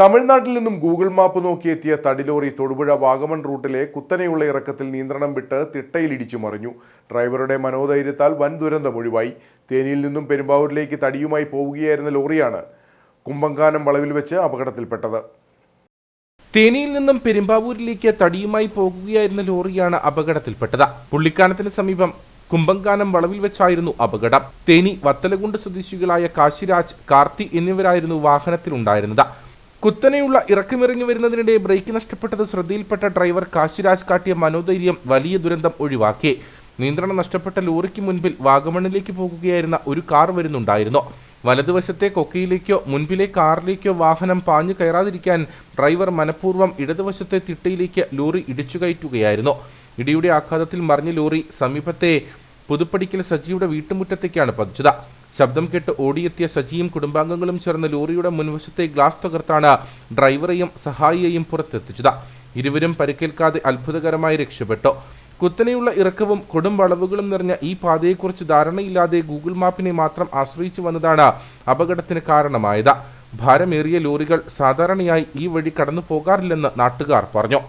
തമിഴ്നാട്ടിൽ നിന്നും Google map നോക്കിയെത്തിയ തടിലോറി തൊടുപുഴ വാഗമൺ റൂട്ടിലെ കുത്തനെയുള്ള ഇറക്കത്തിൽ നിയന്ത്രണം വിട്ട് തിട്ടയിൽ ഇടിച്ചു മറിഞ്ഞു. ഡ്രൈവറുടെ മനോധൈര്യത്താൽ വൻ ദുരന്തം ഒഴിവായി. തേനിയിൽ നിന്നും പെരുമ്പാവൂരിലേക്ക് തടിയുമായി പോവുകയായിരുന്ന ലോറിയാണ് കുമ്പങ്കാനം വളവിൽ വെച്ച് അപകടത്തിൽപ്പെട്ടത്. തേനിയിൽ നിന്നും പെരുമ്പാവൂരിലേക്ക് തടിയുമായി പോകുകയായിരുന്ന ലോറിയാണ് അപകടത്തിൽപ്പെട്ടത്. പുള്ളിക്കാനത്തിന് സമീപം കുമ്പങ്കാനം വളവിൽ വെച്ചായിരുന്നു അപകടം. തേനി വത്തലകുണ്ട് സ്വദേശികളായ കാശിരാജ് കാർത്തി എന്നിവരായിരുന്നു വാഹനത്തിലുണ്ടായിരുന്നത്. കുത്തനെയുള്ള ഇറക്കമിറങ്ങി വരുന്നതിനിടെ ബ്രേക്ക് നഷ്ടപ്പെട്ടത് ശ്രദ്ധയിൽപ്പെട്ട ഡ്രൈവർ കാശിരാജ് കാട്ടിയ മനോധൈര്യം വലിയ ദുരന്തം ഒഴിവാക്കി. നിയന്ത്രണം നഷ്ടപ്പെട്ട ലോറിക്ക് മുൻപിൽ വാഗമണിലേക്ക് പോകുകയായിരുന്ന ഒരു കാർ വരുന്നുണ്ടായിരുന്നു. വലതുവശത്തെ കൊക്കയിലേക്കോ മുൻപിലെ കാറിലേക്കോ വാഹനം പാഞ്ഞു കയറാതിരിക്കാൻ ഡ്രൈവർ മനഃപൂർവം ഇടതുവശത്തെ തിട്ടയിലേക്ക് ലോറി ഇടിച്ചു കയറ്റുകയായിരുന്നു. ഇടിയുടെ ആഘാതത്തിൽ മറിഞ്ഞ ലോറി സമീപത്തെ പുതുപ്പടിക്കൽ സജിയുടെ വീട്ടുമുറ്റത്തേക്കാണ് പതിച്ചത്. ശബ്ദം കേട്ട് ഓടിയെത്തിയ സജിയും കുടുംബാംഗങ്ങളും ചേർന്ന് ലോറിയുടെ മുൻവശത്തെ ഗ്ലാസ് തകർത്താണ് ഡ്രൈവറെയും സഹായിയെയും പുറത്തെത്തിച്ചത്. ഇരുവരും പരിക്കേൽക്കാതെ അത്ഭുതകരമായി രക്ഷപ്പെട്ടു. കുത്തനെയുള്ള ഇറക്കവും കൊടും വളവുകളും നിറഞ്ഞ ഈ പാതയെക്കുറിച്ച് ധാരണയില്ലാതെ ഗൂഗിൾ മാപ്പിനെ മാത്രം ആശ്രയിച്ചു വന്നതാണ് അപകടത്തിന് കാരണമായത്. ഭാരമേറിയ ലോറികൾ സാധാരണയായി ഈ വഴി കടന്നു പോകാറില്ലെന്ന് നാട്ടുകാർ പറഞ്ഞു.